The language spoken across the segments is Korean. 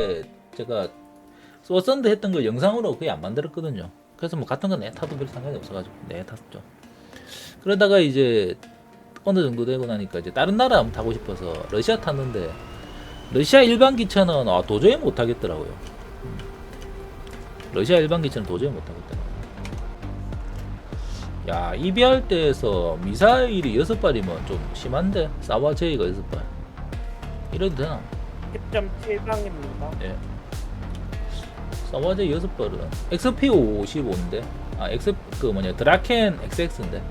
때 제가 소선드 했던 걸 영상으로 거의 안 만들었거든요. 그래서 뭐 같은 건 내 타도 별 상관이 없어가지고 내 탔죠. 그러다가 이제 어느 정도 되고 나니까 이제 다른 나라 한번 타고 싶어서 러시아 탔는데 러시아 일반 기차는 아, 도저히 못 타겠더라고요. 음. 러시아 일반 기차는 도저히 못 타겠더라고요. 야 이비할 때에서 미사일이 여섯 발이면 좀 심한데 사와 제이가 여섯 발 이래도 되나? 10.7방입니다. 예. 사와제 여섯 발은. XP55인데? 아 X 그 뭐냐 드라켄 XX인데?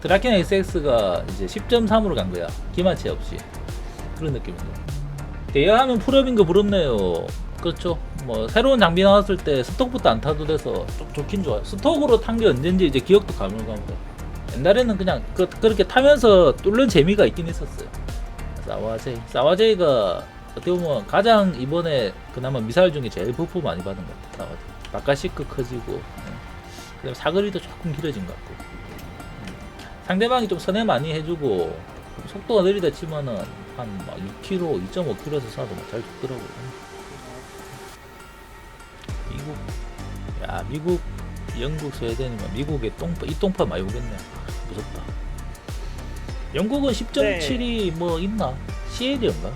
드라켄 XX가 이제 10.3으로 간 거야. 기마체 없이. 그런 느낌인데 대여하면 풀업인 거 부럽네요. 그렇죠? 뭐 새로운 장비 나왔을 때 스톡부터 안 타도 돼서 좀 좋긴 좋아요. 스톡으로 탄 게 언젠지 이제 기억도 가물가물해. 옛날에는 그냥 그, 그렇게 타면서 뚫는 재미가 있긴 있었어요. 사와제이. 사와제이가 어떻게 보면 가장 이번에 그나마 미사일 중에 제일 버프 많이 받은 것 같아. 나와도 바카시크 커지고, 예. 그다음에 사거리도 조금 길어진 것 같고. 음. 상대방이 좀 선회 많이 해주고 속도가 느리다 치면은 한막 6km, 2.5km에서 쏴도 막잘 죽더라고요. 미국, 야 미국, 영국, 스웨덴이면 미국의 똥파, 이 똥파 많이 오겠네. 무섭다. 영국은 10.7이 뭐 있나? CL인가?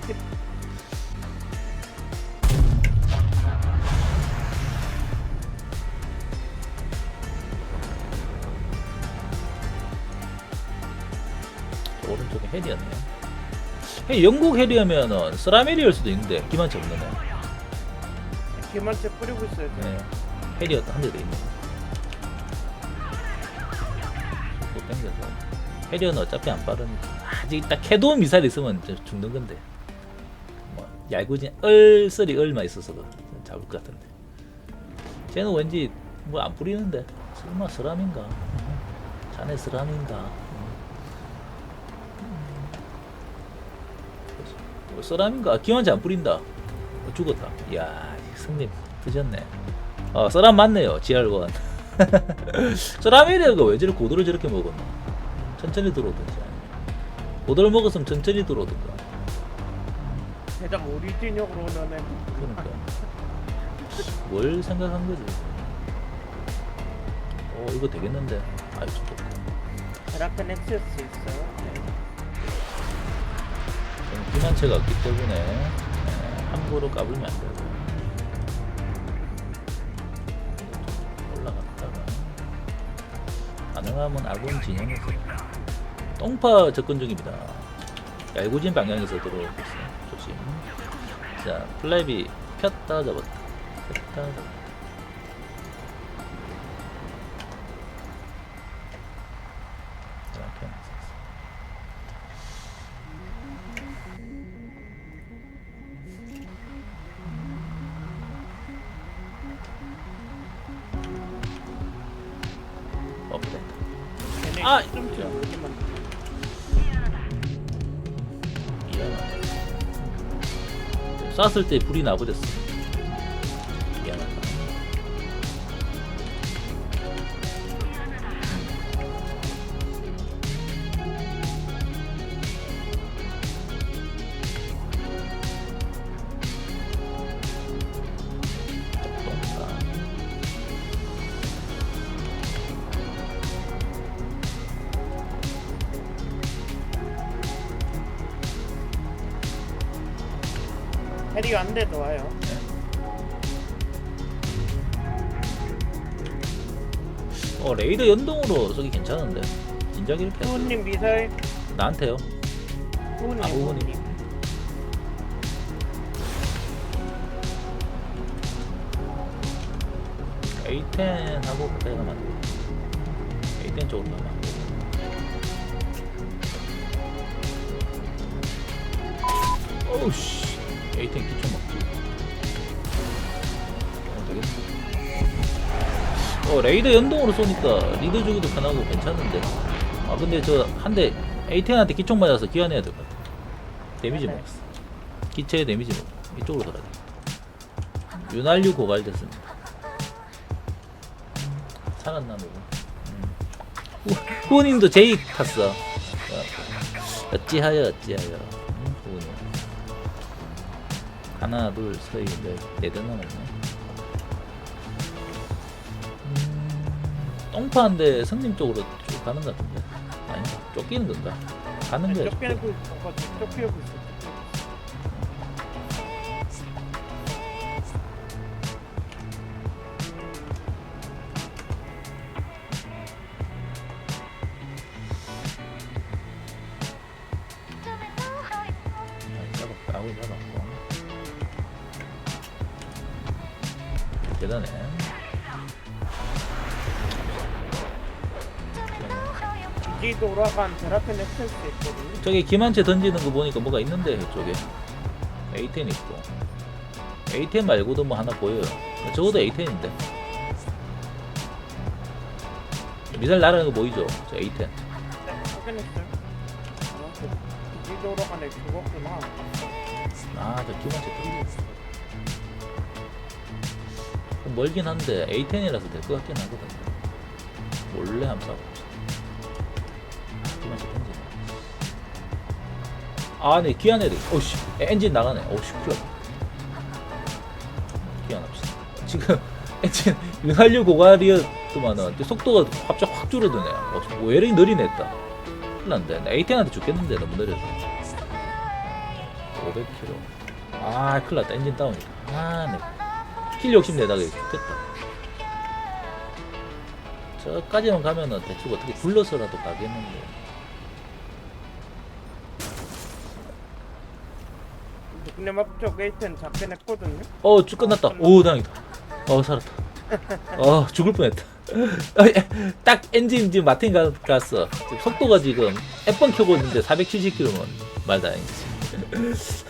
영국 해리하면은 쓰라메리일 수도 있는데 기만치 없네. 기만체 뿌리고 있어요. 네. 해리였다 한대 더 있네. 또 땡겨서. 해리는 어차피 안 빠르니까. 아직 딱 캐도 미사일 있으면 죽는 건데. 뭐 얄궂은 얼쓰리 얼마 있어서도 잡을 것 같은데. 쟤는 왠지 뭐 안 뿌리는데 설마 쓰람인가? 자네 쓰람인가? 뭐 쓰람인가? 기관지 안 뿌린다. 어, 죽었다. 이야, 승님 드셨네. 어, 쓰람 맞네요. GR1. 쓰람이래가 왜 저렇게 고도를 저렇게 먹었나? 천천히 들어오든지. 고도를 먹었으면 천천히 들어오든가. 대장 오리진역으로 오면은 그러니까. 뭘 생각한 거지? 어, 이거 되겠는데. 아이, 좋겠다. 드라켄 엑세스 있어요. 네. 기만체가 없기 때문에 에, 함부로 까불면 안 되고 올라갔다가 가능하면 아군 진영에서 똥파 접근 중입니다. 얄궂은 방향에서 들어오고 있어요. 조심. 자, 플랩이 폈다 잡았다. 폈다 잡았다. 아! 10.7 오지만 미안하다. 쐈을 때 불이 나버렸어. 안 돼도 와요. 어 레이더 연동으로 쏘기 괜찮은데 진작 이렇게 했어. 후우님 미사일. 나한테요 후우님. 아, 후우님. 후우님. A10 하고 그때 가면 안 돼. A10 쪽으로 가면 안 돼. 어우씨 A10 기초 먹지. 어어 레이더 연동으로 쏘니까 리더 주기도 편하고 괜찮은데. 아 근데 저 한대 A10한테 기총 맞아서 기환해야 될 것 같아. 데미지 네. 먹었어. 기체에 데미지 먹어 이쪽으로 돌아야 돼 윤활유 고갈됐습니다. 살았나 보고. 음. 후- 후원님도 제이 탔어. 어, 어찌하여 어찌하여 하나 둘 셋, 넷, 네대 남았네 음, 똥파인데 성님 쪽으로 쭉 가는 것 같은데 아니 쫓기는 건가? 가는 거야 쫓기는 거 있어. 쫓기고 있어. 잡았고 아우 잡았 대단해. 뒤 돌아간 드라켄 엑셀스 있거든요. 저기 김한채 던지는 거 보니까 뭐가 있는데 이쪽에. A10 있고. A10 말고도 뭐 하나 보여요. 적어도 A10인데. 미사일 날아가는 거 보이죠? 저 A10 네, 확인했어요. 아, 그뒤 돌아간 애 그거구나. 아 저 김한채 던지 고 멀긴 한데 A10이라서 될 것 같긴 하거든 몰래 한번 쏴봅시다. 김한채 던지네 아네 귀한 애들 오씨. 엔진 나가네. 오씨 큰일 났다. 귀환합시다. 지금 엔진 윤활유 고갈이었더만은 또 속도가 갑자기 확 줄어드네. 어, 왜 이렇게 느리네 했다 큰일 났네. A10한테 죽겠는데 너무 느려서. 500km 아 큰일 났다. 엔진 다운이다. 아 네 킬 욕심 내다가 죽겠다 저까지만 가면은 대충 어떻게 굴러서라도 가겠는데 근데 앞쪽 게이트는 잡긴 했거든요. 어, 쭉 끝났다. 오, 다행이다. 어, 살았다. 어, 죽을 뻔했다. 어, 에, 딱 엔진 지금 마틴 가, 갔어. 지금 속도가 지금 F1 켜고 있는데 470km면 말다 아니지.